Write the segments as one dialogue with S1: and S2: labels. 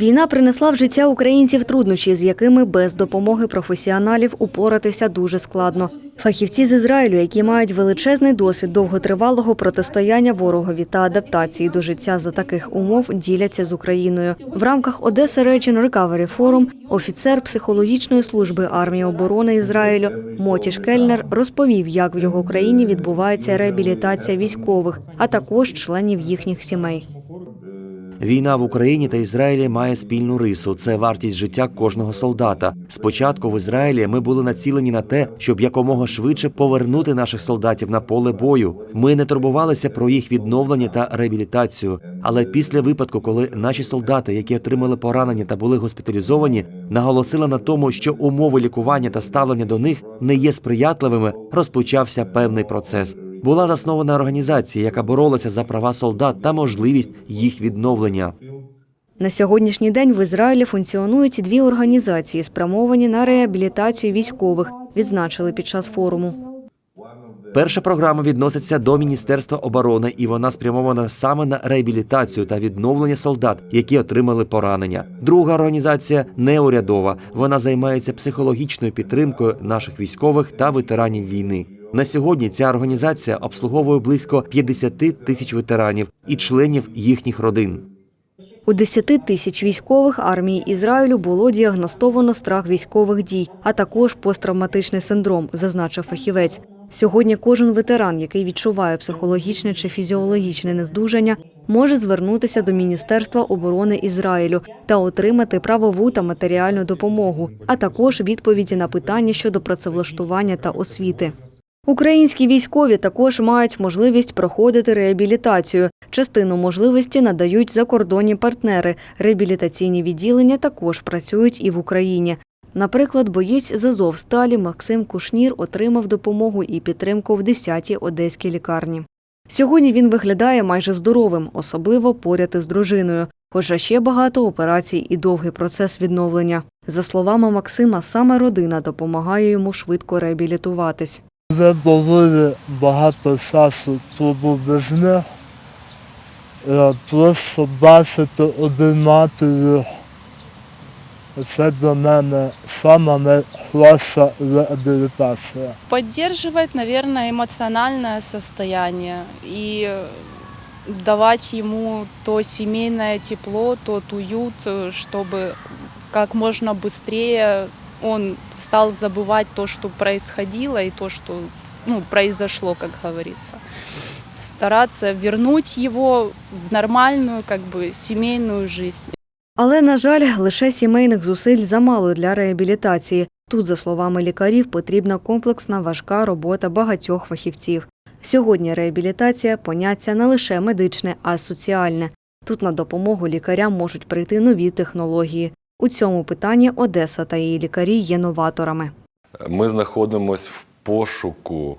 S1: Війна принесла в життя українців труднощі, з якими без допомоги професіоналів упоратися дуже складно. Фахівці з Ізраїлю, які мають величезний досвід довготривалого протистояння ворогові та адаптації до життя за таких умов, діляться з Україною. В рамках Одеса Region Recovery Forum офіцер психологічної служби армії оборони Ізраїлю Мотіш Кельнер розповів, як в його країні відбувається реабілітація військових, а також членів їхніх сімей.
S2: Війна в Україні та Ізраїлі має спільну рису це вартість життя кожного солдата. Спочатку в Ізраїлі ми були націлені на те, щоб якомога швидше повернути наших солдатів на поле бою. Ми не турбувалися про їх відновлення та реабілітацію. Але після випадку, коли наші солдати, які отримали поранення та були госпіталізовані, наголосили на тому, що умови лікування та ставлення до них не є сприятливими, розпочався певний процес. Була заснована організація, яка боролася за права солдат та можливість їх відновлення.
S1: На сьогоднішній день в Ізраїлі функціонують дві організації, спрямовані на реабілітацію військових, відзначили під час форуму.
S2: Перша програма відноситься до Міністерства оборони, і вона спрямована саме на реабілітацію та відновлення солдат, які отримали поранення. Друга організація неурядова. Вона займається психологічною підтримкою наших військових та ветеранів війни. На сьогодні ця організація обслуговує близько 50 тисяч ветеранів і членів їхніх родин.
S1: У 10 тисяч військових армії Ізраїлю було діагностовано страх військових дій, а також посттравматичний синдром, зазначив фахівець. Сьогодні кожен ветеран, який відчуває психологічне чи фізіологічне нездужання, може звернутися до Міністерства оборони Ізраїлю та отримати правову та матеріальну допомогу, а також відповіді на питання щодо працевлаштування та освіти. Українські військові також мають можливість проходити реабілітацію. Частину можливості надають закордонні партнери. Реабілітаційні відділення також працюють і в Україні. Наприклад, боєць з Азовсталі Максим Кушнір отримав допомогу і підтримку в 10-й одеській лікарні. Сьогодні він виглядає майже здоровим, особливо поряд із дружиною. Хоча ще багато операцій і довгий процес відновлення. За словами Максима, саме родина допомагає йому швидко реабілітуватись.
S3: Вже доволі багато часу тому без них. Е, Просто бачити один матері, це для мене сама найкраща реабілітація.
S4: Поддерживать, наверное, эмоциональное состояние и давать ему то семейное тепло, тот уют, э, чтобы как можно быстрее он стал забывать то, что происходило и то, что ну, произошло, как говорится. Стараться вернуть его в нормальную, как бы, семейную жизнь.
S1: Але, на жаль, лише сімейних зусиль замало для реабілітації. Тут, за словами лікарів, потрібна комплексна важка робота багатьох фахівців. Сьогодні реабілітація поняття не лише медичне, а й соціальне. Тут на допомогу лікарям можуть прийти нові технології. У цьому питанні Одеса та її лікарі є новаторами.
S5: Ми знаходимося в пошуку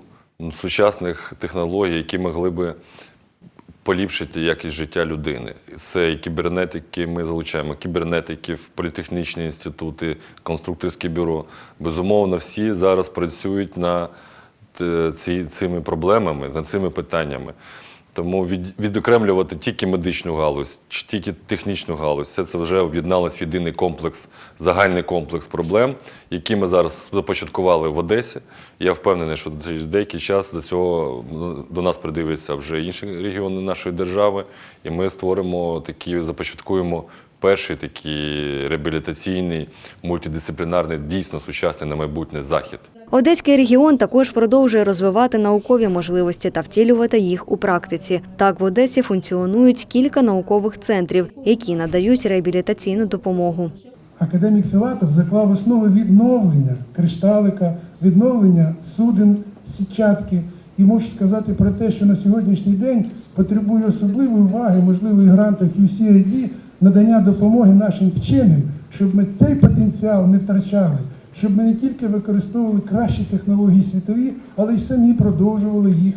S5: сучасних технологій, які могли би поліпшити якість життя людини. Це і кібернетики, ми залучаємо кібернетиків, політехнічні інститути, конструкторське бюро. Безумовно, всі зараз працюють над е, цими проблемами, над цими питаннями. Тому від, відокремлювати тільки медичну галузь чи тільки технічну галузь, все це вже об'єдналось в єдиний комплекс, загальний комплекс проблем, які ми зараз започаткували в Одесі. Я впевнений, що деякий час до цього ну, до нас придивляться вже інші регіони нашої держави, і ми створимо такі, започаткуємо перший такий реабілітаційний, мультидисциплінарний, дійсно сучасний на майбутнє захід.
S1: Одеський регіон також продовжує розвивати наукові можливості та втілювати їх у практиці. Так, в Одесі функціонують кілька наукових центрів, які надають реабілітаційну допомогу.
S6: Академік Філатов заклав основи відновлення кришталика, відновлення суден, сітчатки. І можу сказати про те, що на сьогоднішній день потребує особливої уваги, можливо, і грантах USAID, надання допомоги нашим вченим, щоб ми цей потенціал не втрачали, щоб ми не тільки використовували кращі технології світові, але й самі продовжували їх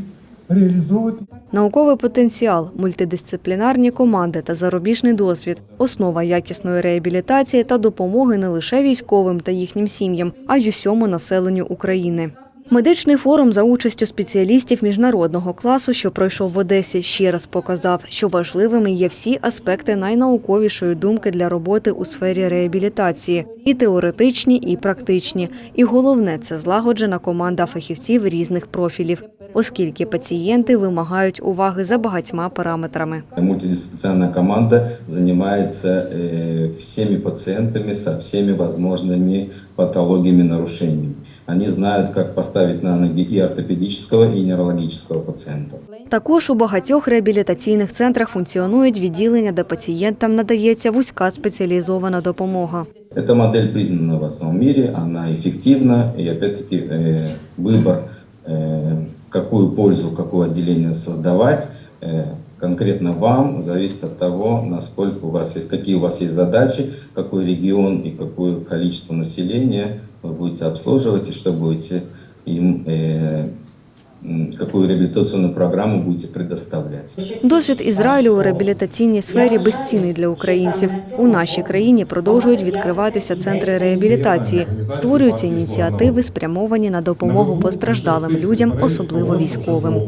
S6: реалізовувати.
S1: Науковий потенціал, мультидисциплінарні команди та зарубіжний досвід основа якісної реабілітації та допомоги не лише військовим та їхнім сім'ям, а й усьому населенню України. Медичний форум за участю спеціалістів міжнародного класу, що пройшов в Одесі, ще раз показав, що важливими є всі аспекти найнауковішої думки для роботи у сфері реабілітації і теоретичні, і практичні. І головне це злагоджена команда фахівців різних профілів, оскільки пацієнти вимагають уваги за багатьма параметрами.
S7: Мультидисциплинарная команда занимается э, всеми пациентами со всеми возможными патологиями, нарушениями. Они знают, как поставить на ноги и ортопедического, и неврологического пациента.
S1: Також у багатьох реабілітаційних центрах функціонують відділення, де пацієнтам надається вузька спеціалізована допомога.
S7: Эта модель признана во всем мире, она эффективна, и опять-таки э, выбор, э, в какую пользу, какое отделение создавать, э, конкретно вам зависит от того, насколько у вас есть, какие у вас есть задачи, какой регион и какое количество населения вы будете обслуживать, и что будете им, э, м, какую реабилитационную программу будете предоставлять.
S1: Досвід Ізраїлю у реабілітаційній сфері безцінний для українців. У нашій країні продовжують відкриватися центри реабілітації, створюються ініціативи, спрямовані на допомогу постраждалим людям, особливо військовим.